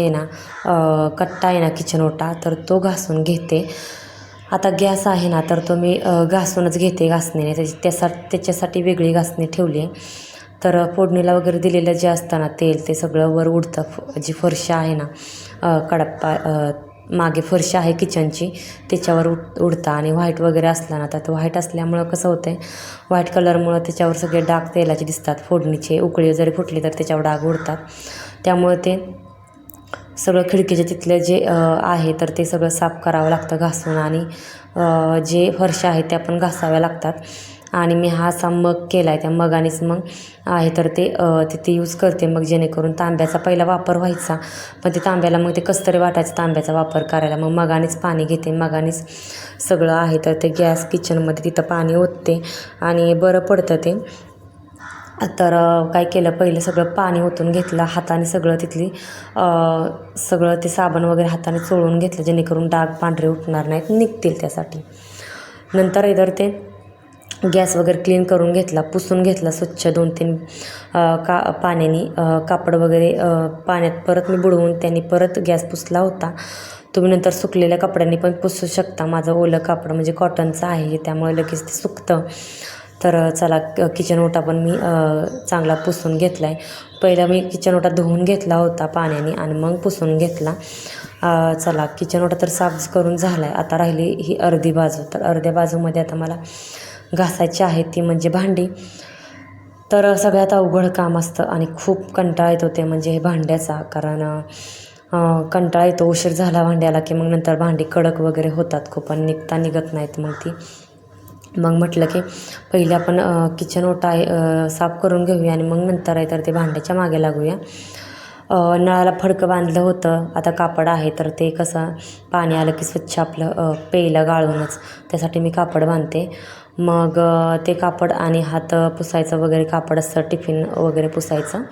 आहे ना कट्टा आहे ना किचन ओटा तर तो घासून घेते. आता गॅस आहे ना तर तो मी घासूनच घेते घासणीने. त्याची त्यासा त्याच्यासाठी वेगळी घासणी ठेवली. आहे तर फोडणीला वगैरे दिलेलं जे असतं ना तेल ते सगळं वर उडतं. फ जी फरशा आहे ना कडप्पा मागे फरशी आहे किचनची त्याच्यावर उड उडतं. आणि व्हाईट वगैरे असला ना तर व्हाईट असल्यामुळं कसं होतं आहे व्हाईट कलरमुळं त्याच्यावर सगळे डाग तेलाचे दिसतात. फोडणीचे उकळी जरी फुटली तर त्याच्यावर डाग उडतात. त्यामुळं ते सगळं खिडकीचे तिथले जे आहे तर ते सगळं साफ करावं लागतं घासून आणि जे फरशा आहेत त्या पण घासाव्या लागतात. आणि मी हा असा मग केला आहे त्या मगानेच मग आहे तर ते तिथे यूज करते मग जेणेकरून तांब्याचा पहिला वापर व्हायचा. पण ते तांब्याला मग ते कसं तरी वाटायचं तांब्याचा वापर करायला. मग मगानेच पाणी घेते मगानेच सगळं आहे तर ते गॅस किचनमध्ये तिथं पाणी ओतते आणि बरं पडतं ते. तर काय केलं पहिलं सगळं पाणी ओतून घेतलं हाताने सगळं तिथली सगळं ते साबण वगैरे हाताने चोळून घेतलं जेणेकरून डाग पांढरे उठणार नाहीत निघतील त्यासाठी. नंतर इधर ते गॅस वगैरे क्लीन करून घेतला पुसून घेतला स्वच्छ दोन तीन का पाण्याने कापड वगैरे पाण्यात परत मी बुडवून त्यांनी परत गॅस पुसला होता. तुम्ही नंतर सुकलेल्या कपड्यांनी पण पुसू शकता माझं ओलं कापड म्हणजे कॉटनचं आहे त्यामुळे लगेच ते सुकतं. तर चला किचन ओटा पण मी चांगला पुसून घेतला आहे पहिला मी किचन ओटा धुवून घेतला होता पाण्याने आणि मग पुसून घेतला. चला किचन ओटा तर साफ करून झाला आहे आता राहिली ही अर्धी बाजू. तर अर्ध्या बाजूमध्ये आता मला घासायची आहे ती म्हणजे भांडी. तर सगळ्यात अवघड काम असतं आणि खूप कंटाळा येत होते म्हणजे हे भांड्याचा. कारण कंटाळा येतो उशीर झाला भांड्याला की मग नंतर भांडी कडक वगैरे होतात खूप आणि निघता निघत नाहीत मग ती. मग म्हटलं की पहिले आपण किचन ओटा आहे साफ करून घेऊया आणि मग नंतर आहे तर ते भांड्याच्या मागे लागूया. नळाला फडकं बांधलं होतं. आता कापड आहे तर ते कसं पाणी आलं की स्वच्छ आपलं अ, गाळूनच. त्यासाठी मी कापड बांधते. मग ते कापड आणि हात पुसायचं वगैरे कापड असतं टिफिन वगैरे पुसायचं.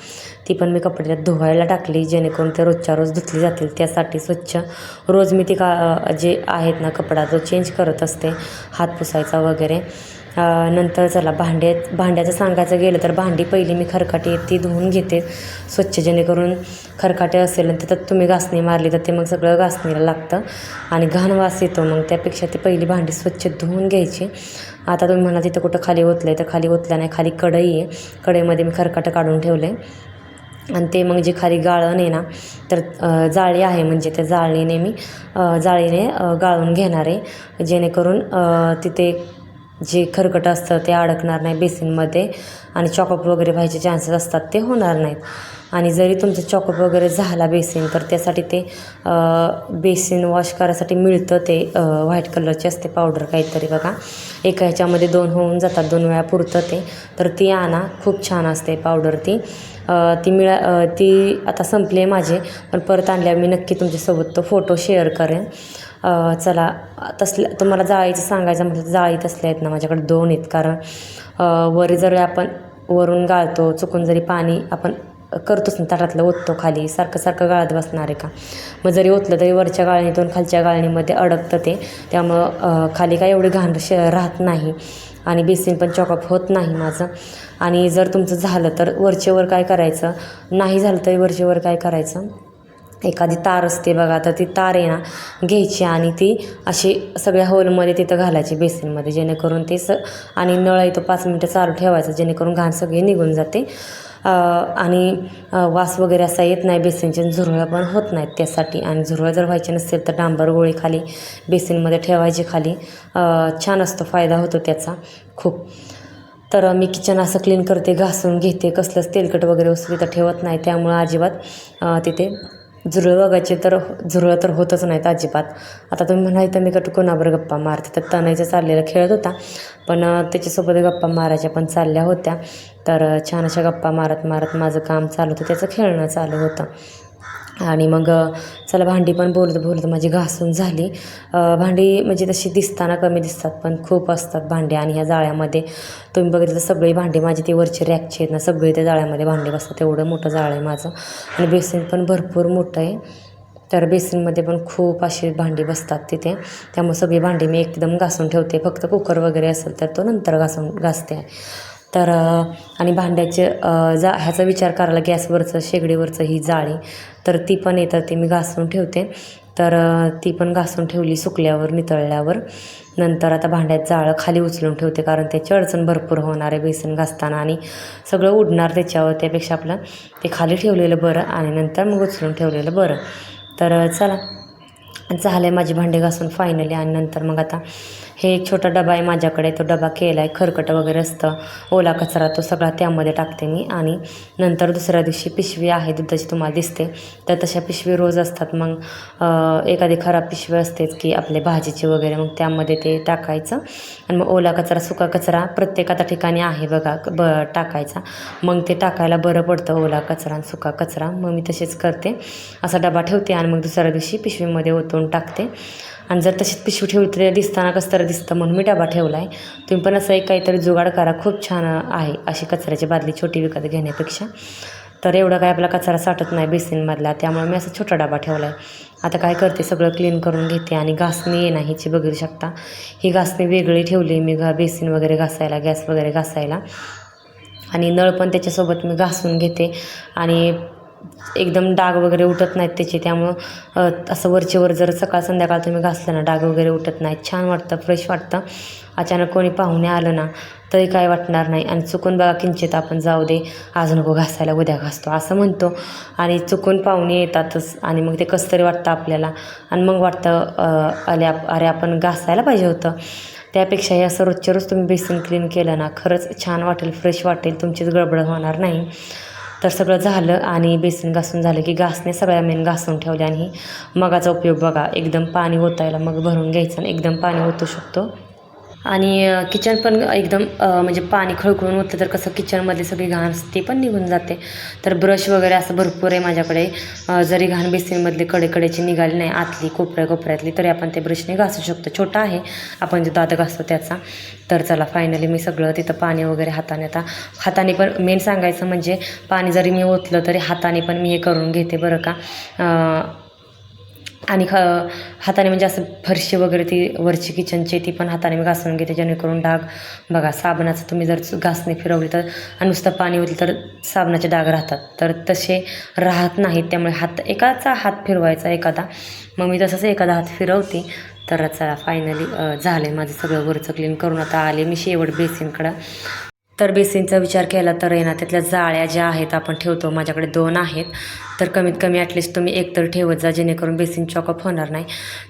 ती पण मी कपड्यात धुवायला टाकली जेणेकरून ते रोजच्या रोज धुतली जातील. त्यासाठी स्वच्छ रोज मी ती का जे आहेत ना कपडा तो चेंज करत असते. हात पुसायचा वगैरे. नंतर चला भांडे भांड्याचं सांगायचं गेलं तर भांडी पहिली मी खरकाटी ती धुवून घेते स्वच्छ जेणेकरून खरकाटे असेल आणि त्यात तुम्ही घासणी मारली तर ते मग सगळं घासणीला लागतं आणि घाण वास येतो. मग त्यापेक्षा ती पहिली भांडी स्वच्छ धुवून घ्यायची. आता तुम्ही म्हणा तिथं कुठं खाली ओतलं आहे तर खाली ओतलं नाही खाली कढई आहे. कढईमध्ये मी खरकाटं काढून ठेवलं. आहे आणि ते मग जे खाली गाळण आहे ना तर जाळी आहे म्हणजे त्या जाळीने मी जाळीने गाळून घेणार आहे. जेणेकरून तिथे जे खरकट असतं ते अडकणार नाही बेसिनमध्ये आणि चॉकअप वगैरे व्हायचे चान्सेस असतात ते होणार नाहीत. आणि जरी तुमचं चॉकअप वगैरे झाला बेसिन तर त्यासाठी ते बेसिन वॉश करायसाठी मिळतं ते व्हाईट कलरची असते पावडर काहीतरी बघा. एका ह्याच्यामध्ये दोन होऊन जातात दोन वेळा पुरतं ते. तर ती आणा खूप छान असते पावडर ती. ती मिळा ती आता संपली आहे माझे पण परत आणल्यावर मी नक्की तुमच्यासोबत तो फोटो शेअर करेन. चला तसल्या तुम्हाला जाळीचं सांगायचं म्हटलं जाळी तसल्या आहेत ना माझ्याकडे दोन आहेत. कारण वरी वर जर आपण वरून गाळतो चुकून जरी पाणी आपण करतोच ना ताटातलं ओततो खाली. सारखं सारखं गाळत बसणार आहे का? मग जरी ओतलं तरी वरच्या गाळणीतून खालच्या गाळणीमध्ये अडकतं ते. त्यामुळं खाली काय एवढी घाण श राहत नाही. आणि बेसिन पण चॉकअप होत नाही माझं. आणि जर तुमचं झालं तर वरचेवर काय करायचं? नाही झालं तरी वरचेवर काय करायचं? एखादी तार असते बघा तर ती तार आहे ना घ्यायची आणि ती अशी सगळ्या होलमध्ये तिथं घालायची बेसिनमध्ये. जेणेकरून ते स आणि नळ येतो पाच मिनटं चालू ठेवायचं जेणेकरून घाण सगळी निघून जाते. आणि वास वगैरे असा येत नाही बेसिनच्या झुरळं पण होत नाहीत त्यासाठी. आणि झुरळं जर व्हायचे नसेल तर डांबर गोळी खाली बेसिनमध्ये ठेवायची खाली. छान असतो फायदा होतो त्याचा खूप. तर मी किचन असं क्लीन करते घासून घेते. कसलंच तेलकट वगैरे वस्तू तिथं ठेवत नाही. त्यामुळं अजिबात तिथे झुरळ बघायचे तर झुरळ तर होतच नाहीत अजिबात. आता तुम्ही म्हणाल तर मी कट कोणाबरोबर गप्पा मारते? तर तनाईचं चाललेलं खेळत होता. पण त्याच्यासोबत गप्पा मारायच्या पण चालल्या होत्या. तर छान अशा गप्पा मारत मारत माझं काम चालू होतं. त्याचं खेळणं चालू होतं. आणि मग चला भांडी पण बोलत बोलत माझी घासून झाली. भांडी म्हणजे तशी दिसताना कमी दिसतात पण खूप असतात भांडी आणि ह्या जाळ्यामध्ये तुम्ही बघितलं तर सगळी भांडी माझी ती वरची रॅकची आहेत ना सगळी त्या जाळ्यामध्ये भांडी बसतात. एवढं मोठं जाळं आहे माझं. आणि बेसिन पण भरपूर मोठं आहे. तर बेसिनमध्ये पण खूप अशी भांडी बसतात तिथे. त्यामुळे सगळी भांडी मी एकदम घासून ठेवते. फक्त कुकर वगैरे असेल तर तो नंतर घासून घासते. तर आणि भांड्याचे जा ह्याचा विचार करायला गॅसवरचं शेगडीवरचं ही जाळी. तर ती पण येतं ती मी घासून ठेवते. तर ती पण घासून ठेवली सुकल्यावर नितळल्यावर. नंतर आता भांड्यात जाळं खाली उचलून ठेवते कारण त्याची अडचण भरपूर होणार आहे बेसन घासताना आणि सगळं उडणार त्याच्यावर त्यापेक्षा आपलं ते खाली ठेवलेलं बरं आणि नंतर मग उचलून ठेवलेलं बरं. तर चला. झालं आहे माझी भांडे घासून फायनली आणि नंतर मग आता हे एक छोटा डबा आहे माझ्याकडे. तो डबा केला आहे खरकट वगैरे असतं. ओला कचरा तो सगळा त्यामध्ये टाकते मी आणि नंतर दुसऱ्या दिवशी पिशवी आहे दुधाची तुम्हाला दिसते. तर तशा पिशवी रोज असतात. मग एखादी खराब पिशवी असतेच की आपले भाजीची वगैरे मग त्यामध्ये ते टाकायचं. आणि मग ओला कचरा सुका कचरा प्रत्येक आता ठिकाणी आहे बघा ब टाकायचा. मग ते टाकायला बरं पडतं ओला कचरा आणि सुका कचरा. मग मी तसेच करते. असा डबा ठेवते आणि मग दुसऱ्या दिवशी पिशवीमध्ये ओतून टाकते. आणि जर तशीच पिशवी ठेवली तर दिसताना कसं तर दिसतं म्हणून मी डबा ठेवला आहे तुम्ही पण असं एक काहीतरी जुगाड करा. खूप छान आहे अशी कचऱ्याची बादली छोटी विकत घेण्यापेक्षा. तर एवढं काय आपला कचरा साठत नाही बेसिनमधला त्यामुळे मी असा छोटा डबा ठेवला आहे आता काय करते सगळं क्लीन करून घेते आणि घासणी आहे ना हिची बघू शकता. ही घासणी वेगळी ठेवली मी घा बेसिन वगैरे घासायला गॅस वगैरे घासायला. आणि नळ पण त्याच्यासोबत मी घासून घेते. आणि एकदम डाग वगैरे उठत नाहीत त्याचे त्यामुळं असं वरचेवर जर सकाळ संध्याकाळ तुम्ही घासलं ना डाग वगैरे उठत नाहीत. छान वाटतं फ्रेश वाटतं. अचानक कोणी पाहुणे आलं ना तरी काय वाटणार नाही. आणि चुकून बघा किंचित आपण जाऊ दे आज नको घासायला उद्या घासतो असं म्हणतो. आणि चुकून पाहुणे येतातच आणि मग ते कसं तरी वाटतं आपल्याला. आणि मग वाटतं अ, अरे अरे आपण घासायला पाहिजे होतं. त्यापेक्षाही असं रोजच्या रोज तुम्ही बेसिन क्लीन केलं ना खरंच छान वाटेल फ्रेश वाटेल तुमचीच गडबड होणार नाही. तर सगळं झालं आणि बेसन घासून झालं की घासणे सगळ्या मेन घासून ठेवले आणि मगाचा उपयोग बघा एकदम पाणी ओतायला मग भरून घ्यायचं आणि एकदम पाणी ओतू शकतो. आणि किचन पण एकदम म्हणजे पाणी खळखळून होतं तर कसं किचनमधली सगळी घाण ते पण निघून जाते. तर ब्रश वगैरे असं भरपूर आहे माझ्याकडे. जरी घाण बेसिनमधली कडेकडेची निघाली नाही आतली कोपऱ्या कोपऱ्यातली तरी आपण ते ब्रशने घासू शकतो. छोटा आहे आपण जो दात घासतो त्याचा. तर चला फायनली मी सगळं तिथं पाणी वगैरे हाताने आता हाताने पण मेन सांगायचं म्हणजे पाणी जरी मी ओतलं तरी हाताने पण मी हे करून घेते बरं का. आणि ख हाताने म्हणजे असं फरशी वगैरे ती वरची किचनची ती पण हाताने मी घासून घेते जेणेकरून डाग बघा साबणाचं तुम्ही जर घासणी फिरवली तर आणि नुसतं पाणी होतील तर साबणाचे डाग राहतात. तर तसे राहत नाहीत त्यामुळे हात एकाचा हात फिरवायचा एखादा. मग मी तसंच एखादा हात फिरवते. तर चला फायनली झालं आहे माझं सगळं वरचं क्लीन करून आता आले मी शेवट बेसिनकडं. तर बेसिनचा विचार केला तर येणार त्यातल्या जाळ्या ज्या आहेत आपण ठेवतो माझ्याकडे दोन आहेत. तर कमीत कमी ॲटलिस्ट तुम्ही एक तर ठेवत जा जेणेकरून बेसिन चॉकअप होणार नाही.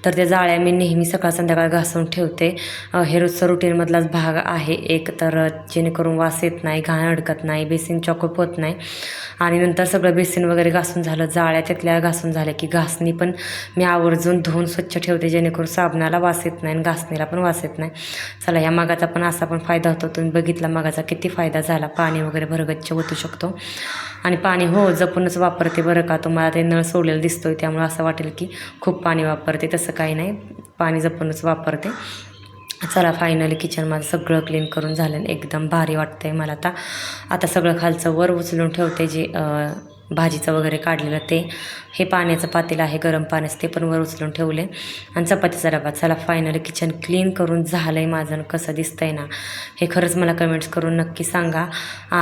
तर त्या जाळ्या मी नेहमी सकाळ संध्याकाळ घासून ठेवते. हे रोजचा रुटीनमधलाच भाग आहे. एक तर जेणेकरून वास येत नाही घाण अडकत नाही बेसिन चॉकअप होत नाही. आणि नंतर सगळं बेसिन वगैरे घासून झालं जाळ्या त्यातल्या घासून झाल्या की घासणी पण मी आवर्जून धुवून स्वच्छ ठेवते जेणेकरून साबणाला वास येत नाही आणि घासणीला पण वास येत नाही. चला या मागाचा पण असा पण फायदा होतो. तुम्ही बघितला मागाचा किती फायदा झाला. पाणी वगैरे भरगच्च ओतू शकतो. आणि पाणी हो जपूनच वापरते बरं. का? तुम्हाला ते नळ सोडलेलं दिसतोय त्यामुळे असं वाटेल की खूप पाणी वापरते. तसं काही नाही. पाणी जपूनच वापरते. चला फायनली किचन माझं सगळं क्लीन करून झालं एकदम भारी वाटतंय मला आता. आता सगळं खालचं वर उचलून ठेवते जे भाजीचं वगैरे काढलेलं ते. हे पाण्याचं पातेलं आहे गरम पाण्याचं ते पण वर उचलून ठेवले. आणि चपातीचा डबा. चला फायनली किचन क्लीन करून झालं आहे माझं कसं दिसतंय ना? हे खरंच मला कमेंट्स करून नक्की सांगा.